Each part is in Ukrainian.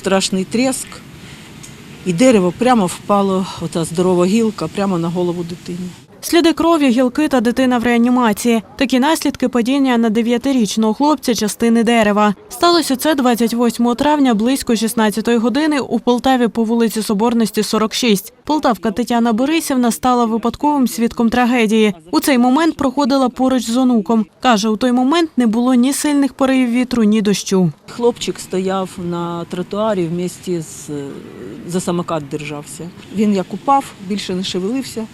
страшний тріск, і дерево прямо впало, ота здорова гілка, прямо на голову дитині. Сліди крові, гілки та дитина в реанімації. Такі наслідки падіння на дев'ятирічного хлопця частини дерева. Сталося це 28 травня близько 16 години у Полтаві по вулиці Соборності, 46. Полтавка Тетяна Борисівна стала випадковим свідком трагедії. У цей момент проходила поруч з онуком. Каже, у той момент не було ні сильних поривів вітру, ні дощу. Хлопчик стояв на тротуарі в місті з за самокат держався. Він як упав, більше не шевелився.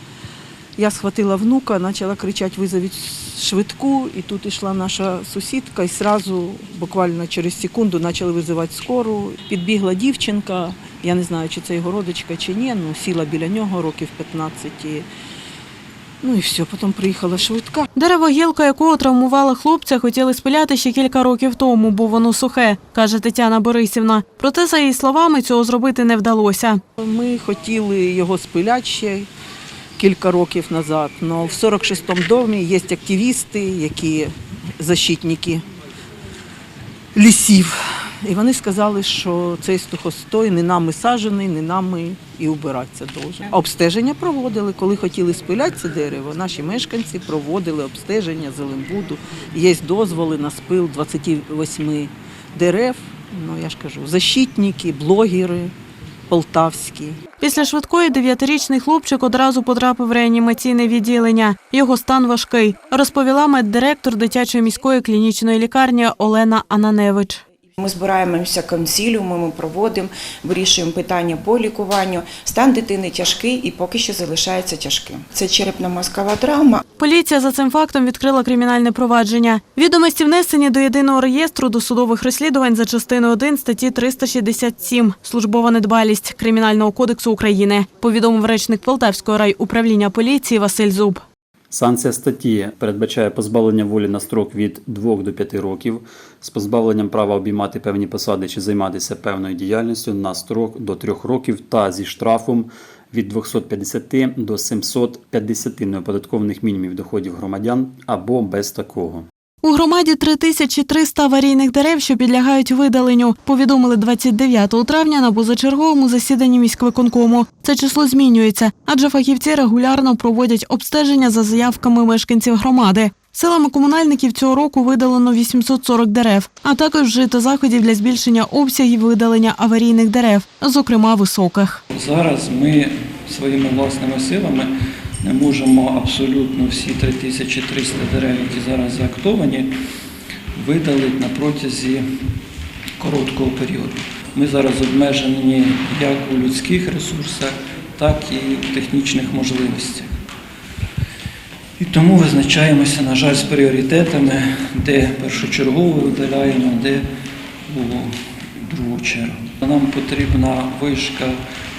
Я схватила внука, почала кричати визовіть швидку, і тут йшла наша сусідка, і одразу, буквально через секунду, почали визивати скору. Підбігла дівчинка, я не знаю, чи це його родичка, чи ні, ну сіла біля нього років 15. І, ну і все, потім приїхала швидка. Дерево гілка, якого травмувала хлопця, хотіли спиляти ще кілька років тому, бо воно сухе, каже Тетяна Борисівна. Проте, за її словами, цього зробити не вдалося. Ми хотіли його спиляти ще кілька років назад, але в 46-му домі є активісти, які защитники лісів. І вони сказали, що цей стухостой не нами саджений, не нами і убиратися должен. Обстеження проводили, коли хотіли спиляти це дерево. Наші мешканці проводили обстеження Зелембуду. Є дозволи на спил 28 дерев. Ну я ж кажу, защитники, блогери полтавські. Після швидкої дев'ятирічний хлопчик одразу потрапив в реанімаційне відділення. Його стан важкий, розповіла меддиректор дитячої міської клінічної лікарні Олена Ананевич. Ми збираємося консіліуми, ми проводимо, вирішуємо питання по лікуванню. Стан дитини тяжкий і поки що залишається тяжким. Це черепно-мозкова травма. Поліція за цим фактом відкрила кримінальне провадження. Відомості внесені до єдиного реєстру досудових розслідувань за частиною 1 статті 367 «Службова недбалість Кримінального кодексу України», повідомив речник Полтавського райуправління поліції Василь Зуб. Санкція статті передбачає позбавлення волі на строк від 2 до 5 років з позбавленням права обіймати певні посади чи займатися певною діяльністю на строк до 3 років та зі штрафом від 250 до 750 неоподаткованих мінімумів доходів громадян або без такого. У громаді 3300 аварійних дерев, що підлягають видаленню, повідомили 29 травня на позачерговому засіданні міськвиконкому. Це число змінюється, адже фахівці регулярно проводять обстеження за заявками мешканців громади. Силами комунальників цього року видалено 840 дерев, а також вжито заходів для збільшення обсягів видалення аварійних дерев, зокрема високих. Зараз ми своїми власними силами не можемо абсолютно всі 3300 дерев, які зараз заактовані, видалити на протязі короткого періоду. Ми зараз обмежені як у людських ресурсах, так і у технічних можливостях. І тому визначаємося, на жаль, з пріоритетами, де першочергово видаляємо, де у другу чергу. Нам потрібна вишка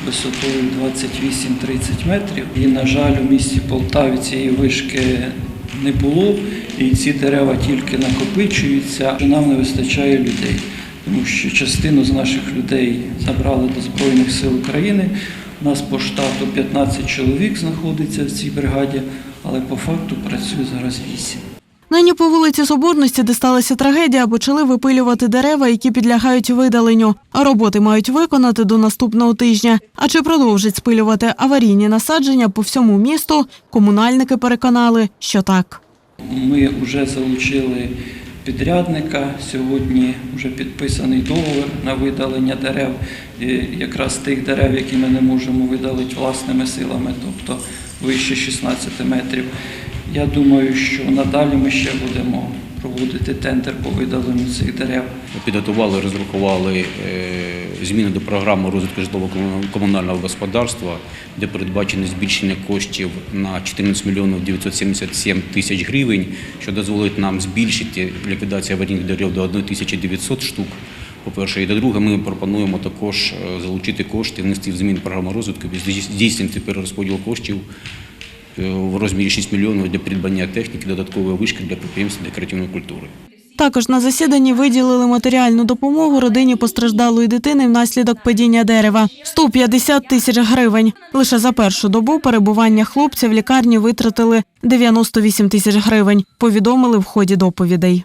висотою 28-30 метрів. І, на жаль, у місті Полтаві цієї вишки не було, і ці дерева тільки накопичуються. Нам не вистачає людей, тому що частину з наших людей забрали до Збройних сил України. У нас по штату 15 чоловік знаходиться в цій бригаді, але по факту працює зараз 8. Нині по вулиці Соборності, де сталася трагедія, почали випилювати дерева, які підлягають видаленню. А роботи мають виконати до наступного тижня. А чи продовжать спилювати аварійні насадження по всьому місту? Комунальники переконали, що так. Ми вже залучили підрядника. Сьогодні вже підписаний договір на видалення дерев, якраз тих дерев, які ми не можемо видалити власними силами, тобто вище 16 метрів. Я думаю, що надалі ми ще будемо проводити тендер по видаленню цих дерев. Підготували, розрахували е, зміни до програми розвитку житлово-комунального господарства, де передбачено збільшення коштів на 14 мільйонів 977 тисяч гривень, що дозволить нам збільшити ліквідацію аварійних дерев до 1900 штук. По-перше, і до-друге, ми пропонуємо також е, залучити кошти, внести в зміни програми розвитку, здійснити перерозподіл коштів в розмірі 6 мільйонів для придбання техніки, додаткової вишки для підприємства декоративної культури. Також на засіданні виділили матеріальну допомогу родині постраждалої дитини внаслідок падіння дерева 150 тисяч гривень. Лише за першу добу перебування хлопця в лікарні витратили 98 тисяч гривень. Повідомили в ході доповідей.